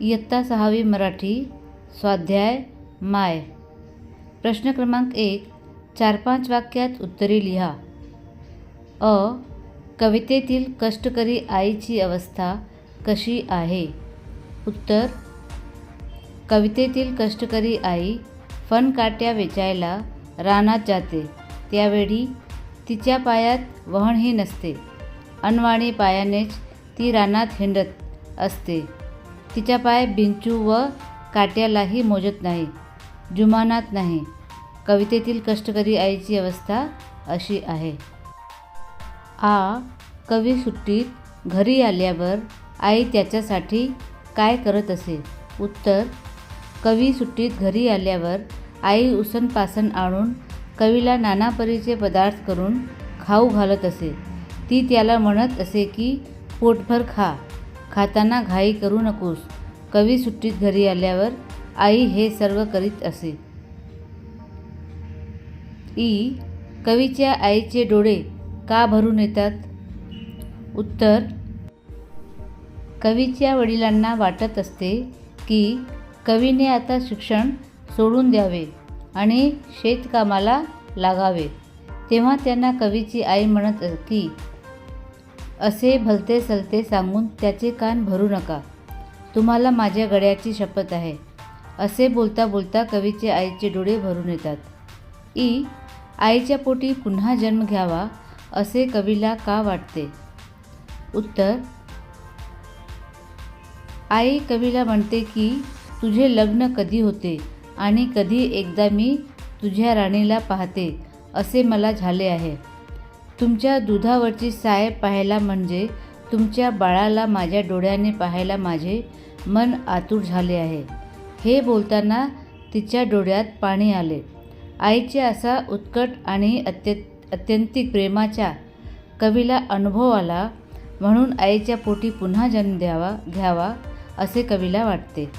इयत्ता सहावी मराठी स्वाध्याय माय. प्रश्न क्रमांक एक चार पाच वाक्यात उत्तरे लिहा. अ कवितेतील कष्टकरी आईची अवस्था कशी आहे? उत्तर कवितेतील कष्टकरी आई फनकाट्या वेचायला रानात जाते. त्यावेळी तिच्या पायात वहणही नसते. अनवाणी पायानेच ती रानात हिंडत असते. तिच्या पाय बिंचू व काट्यालाही मोजत नाही जुमानात नाही. कवितेतील कष्टकरी आईची अवस्था अशी आहे. आ कवी सुट्टीत घरी आल्यावर आई त्याच्यासाठी काय करत असे? उत्तर कवी सुट्टीत घरी आल्यावर आई उसनपासन आणून कवीला नाना परीचे पदार्थ करून खाऊ घालत असे. ती त्याला म्हणत असे की पोटभर खा. खाताना घाई करू नकोस. कवी सुट्टीत घरी आल्यावर आई हे सर्व करीत असे. ई कवीच्या आईचे डोळे का भरून येतात? उत्तर कवीच्या वडिलांना वाटत असते की कवीने आता शिक्षण सोडून द्यावे आणि शेतकामाला लागावे. तेव्हा त्यांना कवीची आई म्हणत की असे भलते सलते सांगून त्याचे कान भरू नका. तुम्हाला माझ्या गड्याची शपथ आहे. असे बोलता बोलता कवीचे आईचे डोळे भरून येतात. ई आईच्या पोटी पुन्हा जन्म घ्यावा असे कवीला का वाटते? उत्तर आई कवीला म्हणते की तुझे लग्न कधी होते आणि कधी एकदा मी तुझ्या राणीला पाहते असे मला झाले आहे. तुमच्या दुधावरची साय पाहायला म्हणजे तुमच्या बाळाला माझ्या डोळ्याने पाहायला माझे मन आतुर झाले आहे. हे बोलताना तिच्या डोळ्यात पाणी आले. आईच्या असा उत्कट आणि अत्य अत्यंतिक प्रेमाच्या कवीला अनुभव आला म्हणून आईच्या पोटी पुन्हा जन्म द्यावा घ्यावा असे कवीला वाटते.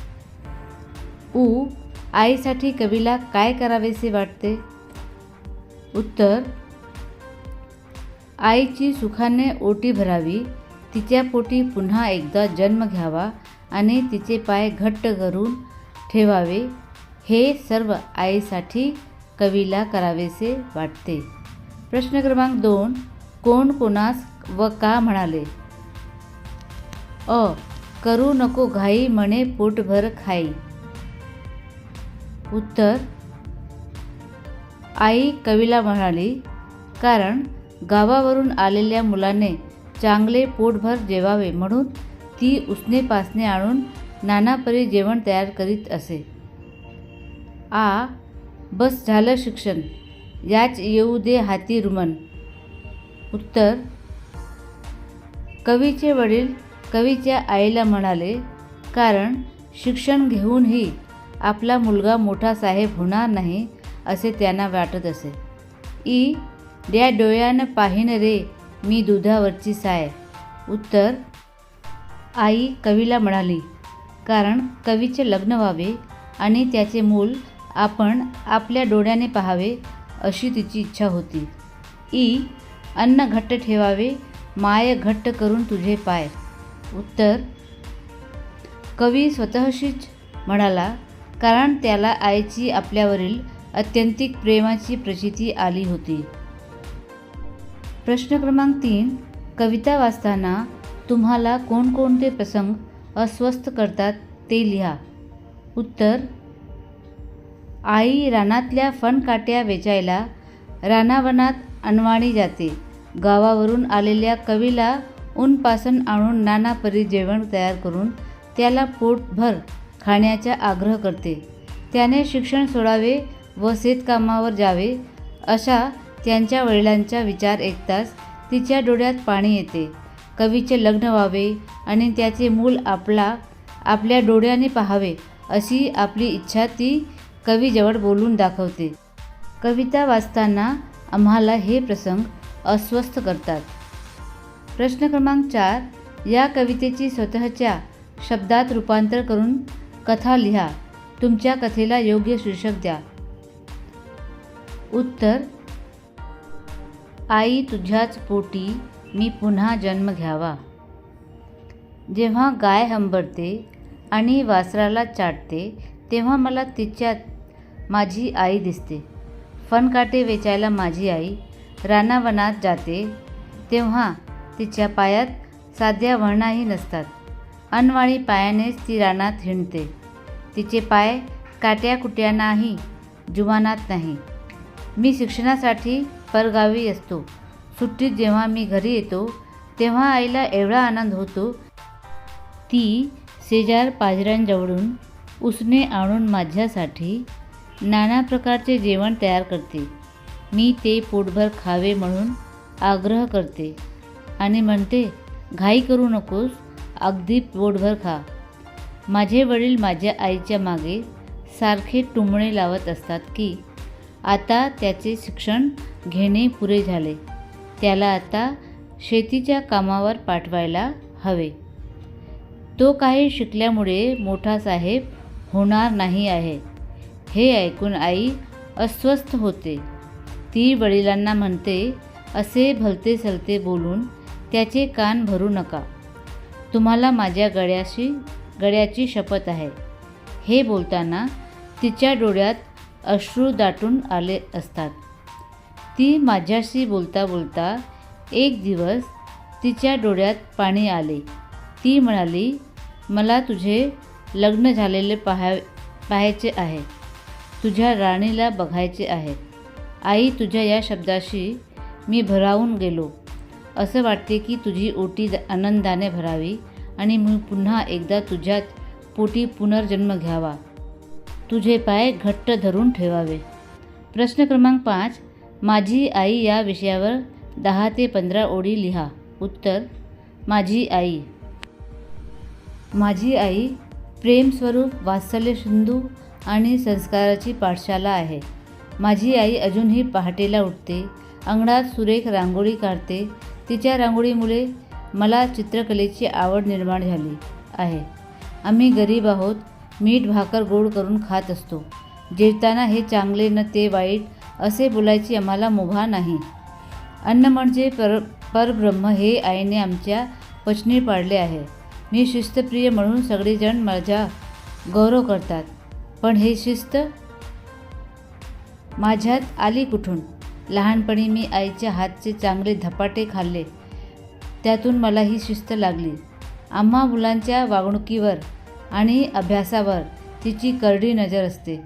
ऊ आईसाठी कवीला काय करावेसे वाटते? उत्तर आईची सुखाने ओटी भरावी तिच्या पोटी पुन्हा एकदा जन्म घ्यावा आणि तिचे पाय घट्ट करून ठेवावे हे सर्व आईसाठी कवीला करावेसे वाटते. प्रश्न क्रमांक दोन कोण कोणास व का म्हणाले? अ करू नको घाई म्हणे पोटभर खाई. उत्तर आई कवीला म्हणाली कारण गावावरून आलेल्या मुलाने चांगले पोटभर जेवावे म्हणून ती उसने पासने आणून नानापरी जेवण तयार करीत असे. आ बस झालं शिक्षण. याच येऊ दे हाती रुमन. उत्तर कवीचे वडील कवीच्या आईला म्हणाले कारण शिक्षण घेऊनही आपला मुलगा मोठा साहेब होणार नाही असे त्यांना वाटत असे. ई द्या डोळ्यानं पाहीन रे मी दुधावरची साय. उत्तर आई कवीला म्हणाली कारण कवीचे लग्न व्हावे आणि त्याचे मूल आपण आपल्या डोळ्याने पाहावे अशी तिची इच्छा होती. ई अन्न घट्ट ठेवावे माय घट्ट करून तुझे पाय. उत्तर कवी स्वतःशीच म्हणाला कारण त्याला आईची आपल्यावरील अत्यंतिक प्रेमाची प्रचिती आली होती. प्रश्न क्रमांक तीन कविता वाचताना तुम्हाला कोणकोणते प्रसंग अस्वस्थ करतात ते लिहा. उत्तर आई रानातल्या फणकाट्या वेचायला रानावनात अनवाणी जाते. गावावरून आलेल्या कवीला ऊनपासून आणून नाना परी जेवण तयार करून त्याला पोटभर खाण्याचा आग्रह करते. त्याने शिक्षण सोडावे व शेतकामावर जावे अशा त्यांच्या वडिलांचा विचार ऐकताच तिच्या डोळ्यात पाणी येते. कवीचे लग्न व्हावे आणि त्याचे मूल आपला आपल्या डोळ्याने पाहावे अशी आपली इच्छा ती कवीजवळ बोलून दाखवते. कविता वाचताना आम्हाला हे प्रसंग अस्वस्थ करतात. प्रश्न क्रमांक चार या कवितेची स्वतःच्या शब्दात रूपांतर करून कथा लिहा. तुमच्या कथेला योग्य शीर्षक द्या. उत्तर आई तुझ्याच पोटी मी पुन्हा जन्म घ्यावा. जेव्हा गाय हंबरते आणि वासराला चाटते तेव्हा मला तिच्यात माझी आई दिसते. फनकाटे वेचायला माझी आई रानावनात जाते तेव्हा तिच्या पायात साध्या वळणाही नसतात. अनवाळी पायानेच ती रानात हिंडते. तिचे पाय काट्याकुट्यांनाही जुमानात नाही. मी शिक्षणासाठी परगावी असतो. सुट्टीत जेव्हा मी घरी येतो तेव्हा आईला एवढा आनंद होतो. ती शेजार पाजऱ्यांजवळून उसने आणून माझ्यासाठी नाना प्रकारचे जेवण तयार करते. मी ते पोटभर खावे म्हणून आग्रह करते आणि म्हणते घाई करू नकोस अगदी पोटभर खा. माझे वडील माझ्या आईच्या मागे सारखे टुमणे लावत असतात की आता त्याचे शिक्षण घेणे पुरे झाले. त्याला आता शेतीच्या कामावर पाठवायला हवे. तो काही शिकल्यामुळे मोठा साहेब होणार नाही आहे. हे ऐकून आई अस्वस्थ होते. ती वडिलांना म्हणते असे भलते सलते बोलून त्याचे कान भरू नका. तुम्हाला माझ्या गळ्याशी गळ्याची शपथ आहे. हे बोलताना तिच्या डोळ्यात अश्रू दाटून आले असतात. ती माझ्याशी बोलता बोलता एक दिवस तिच्या डोळ्यात पाणी आले. ती म्हणाली मला तुझे लग्न झालेले पाहाय पाहायचे आहे. तुझ्या राणीला बघायचे आहे. आई तुझ्या या शब्दाशी मी भरावून गेलो. असं वाटते की तुझी ओटी आनंदाने भरावी आणि मी पुन्हा एकदा तुझ्यात पोटी पुनर्जन्म घ्यावा. तुझे पाय घट्ट धरून ठेवावे. प्रश्न क्रमांक पाच माझी आई या विषयावर दहा ते पंधरा ओळी लिहा. उत्तर माझी आई. माझी आई प्रेमस्वरूप वात्सल्य सिंधू आणि संस्काराची पाठशाला आहे. माझी आई अजूनही पहाटेला उठते अंगणात सुरेख रांगोळी काढते. तिच्या रांगोळीमुळे मला चित्रकलेची आवड निर्माण झाली आहे. आम्ही गरीब आहोत मीठ भाकर गोड करून खात असतो. जेवताना हे चांगले न ते वाईट असे बोलायची आम्हाला मुभा नाही. अन्न म्हणजे पर परब्रह्म हे आईने आमच्या पचनी पाडले आहे. मी शिस्तप्रिय म्हणून सगळेजण माझा गौरव करतात. पण हे शिस्त माझ्यात आली कुठून? लहानपणी मी आईच्या हातचे चांगले धपाटे खाल्ले. त्यातून मला ही शिस्त लागली. आम्हा मुलांच्या वागणुकीवर आणि अभ्यासावर तिची करडी नजर असते.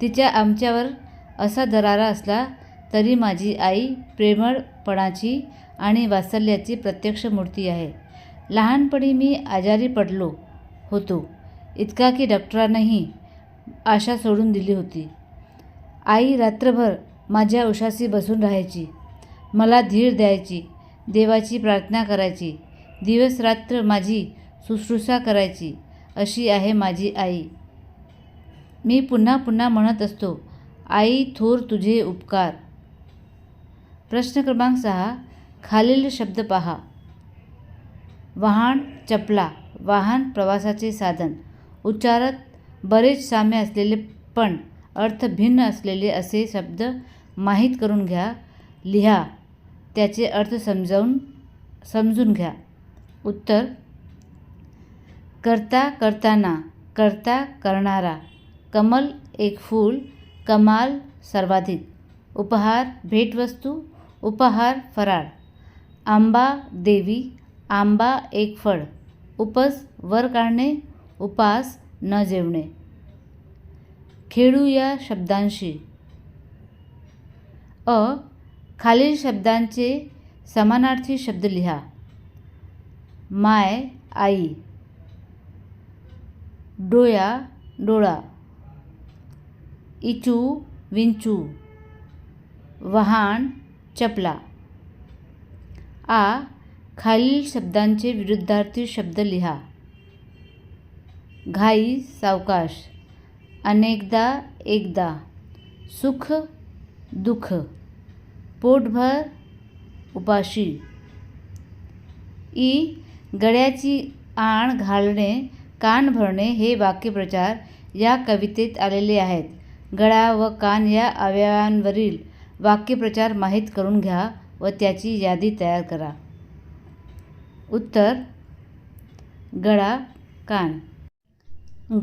तिच्या आमच्यावर असा दरारा असला तरी माझी आई प्रेमळपणाची आणि वात्सल्याची प्रत्यक्ष मूर्ती आहे. लहानपणी मी आजारी पडलो होतो. इतका की डॉक्टरांनाही आशा सोडून दिली होती. आई रात्रभर माझ्या उशाशी बसून राहायची. मला धीर द्यायची. देवाची प्रार्थना करायची. दिवस रात्र माझी शुश्रूषा करायची. अशी आहे माझी आई. मी पुन्हा पुन्हा म्हणत असतो आई थोर तुझे उपकार. प्रश्न क्रमांक सहा खालील शब्द पहा. वाहन चपला वाहन प्रवासाचे साधन. उच्चारात बरेच साम्य असलेले पण अर्थ भिन्न असलेले असे शब्द माहीत करून घ्या लिहा. त्याचे अर्थ समजावून समजून घ्या. उत्तर करता करताना करता करणारा. कमल एक फूल कमाल सर्वाधिक. उपहार भेटवस्तू उपहार फराळ आंबा देवी आंबा एक फळ. उपस वर काढणे उपास न जेवणे. खेळू या शब्दांशी. अ खालील शब्दांचे समानार्थी शब्द लिहा. My I. डोया डोळा. इचू विंचू. वहाण चपला. आ खालील शब्दांचे विरुद्धार्थी शब्द लिहा. घाई सावकाश. अनेकदा एकदा. सुख दुःख. पोटभर उपाशी. ई गळ्याची आण घालणे कान भरणे हे वाक्यप्रचार या कवितेत आलेले आहेत. गळा व कान या अवयवांवरील वाक्यप्रचार माहीत करून घ्या व त्याची यादी तयार करा. उत्तर गळा कान.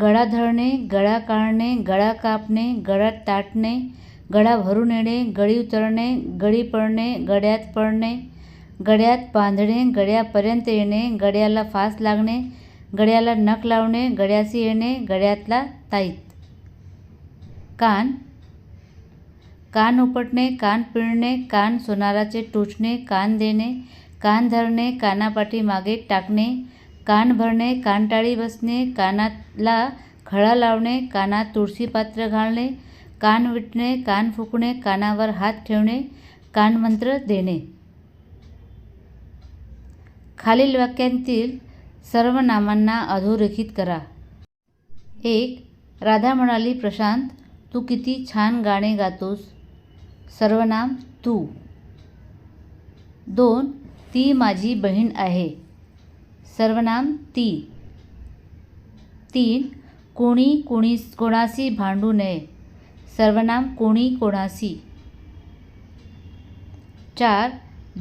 गळा धरणे गळा काढणे गळा कापणे गळ्यात ताटणे गळा भरून येणे गळी उतरणे गळी पडणे गड्यात पडणे गड्यात बांधणे गड्यापर्यंत येणे गड्याला फास लागणे गळ्याला नख लावणे गळ्याशी येणे गळ्यातला ताईत. कान. कान उपटणे कान पिळणे कान सोनाराचे टोचणे कान देणे कान धरणे कानापाठी मागे टाकणे कान भरणे कानटाळी बसणे कानाला खळा लावणे कानात तुळशी पात्र घालणे कान विटणे कान फुकणे कानावर हात ठेवणे कानमंत्र देणे. खालील वाक्यांतील सर्व नामांना अधोरेखित करा. एक राधा म्हणाली प्रशांत तू किती छान गाणे गातोस. सर्वनाम तू. दोन ती माझी बहीण आहे. सर्वनाम ती. तीन कोणी कोणी कोणाशी भांडू नये. सर्वनाम कोणी कोणाशी. चार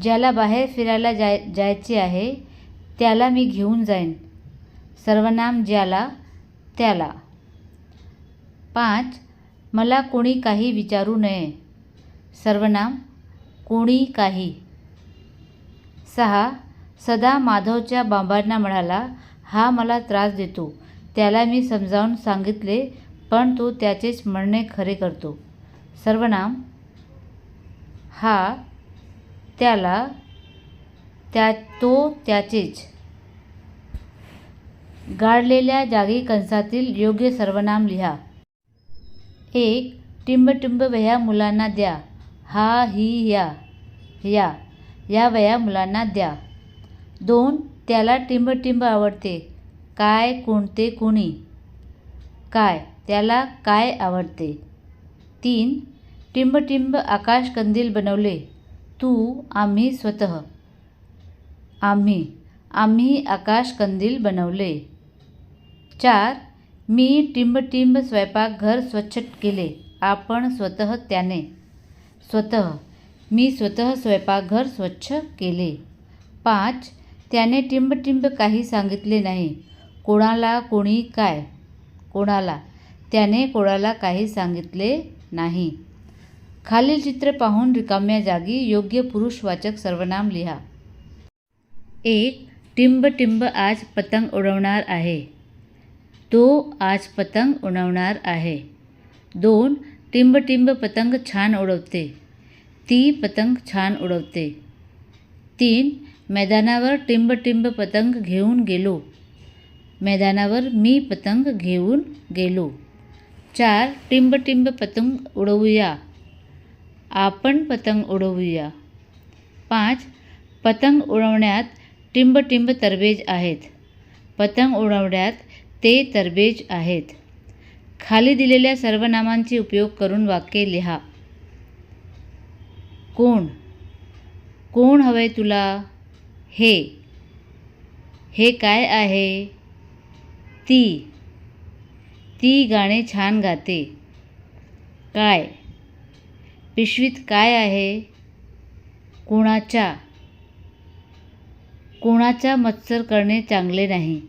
ज्याला बाहेर फिरायला जाय जायचे आहे त्याला मी घेऊन जाईन. सर्वनाम ज्याला त्याला. पाच मला कोणी काही विचारू नये. सर्वनाम कोणी काही. सहा सदा माधवच्या बाबांना म्हणाला हा मला त्रास देतो. त्याला मी समजावून सांगितले पण तो त्याचेच म्हणणे खरे करतो. सर्वनाम हा त्याला त्या तो त्याचेच. गाडलेल्या जागी कंसातील योग्य सर्वनाम लिहा. एक टिंबटिंब वह्या मुलांना द्या. हा ही या या या वह्या मुलांना द्या. दोन त्याला टिंबटिंब आवडते. काय कोणते कोणी? काय त्याला काय आवडते? तीन टिंबटिंब आकाश कंदील बनवले. तू आम्ही स्वतः. आम्ही आम्ही आकाश कंदील बनवले. चार मी टिंबटिंब स्वयंपाकघर स्वच्छ केले आपण स्वतः त्याने. स्वतः मी स्वतः स्वयंपाकघर स्वच्छ केले. पाच त्याने टिंबटिंब काही सांगितले नाही. कोणाला कोणी काय? कोणाला? त्याने कोणाला काही सांगितले नाही. खालील चित्र पाहून रिकाम्या जागी योग्य पुरुषवाचक सर्वनाम लिहा. एक टिंब टिंब आज पतंग उडवणार आहे. तो आज पतंग उडवणार आहे. दोन टिंब टिंब पतंग छान उडवते. ती पतंग छान उडवते. तीन मैदानावर टिंब टिंब पतंग घेऊन गेलो. मैदानावर मी पतंग घेऊन गेलो. चार टिंब टिंब पतंग उडवूया. आपण पतंग उडवूया. पाच पतंग उडवण्यात टिंबटिंब तरबेज आहेत. पतंग उडवण्यात ते तरबेज आहेत. खाली दिलेल्या सर्वनामांचे उपयोग करून वाक्य लिहा. कोण? कोण हवंय तुला? हे. हे काय आहे? ती. ती गाणे छान गाते. काय? पिशवीत काय आहे? कोणाच्या? कोणाचा मत्सर करणे चांगले नाही.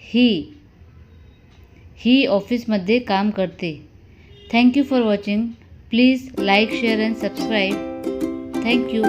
ही ही ऑफिसमध्ये काम करते. Thank you for watching please like share and subscribe thank you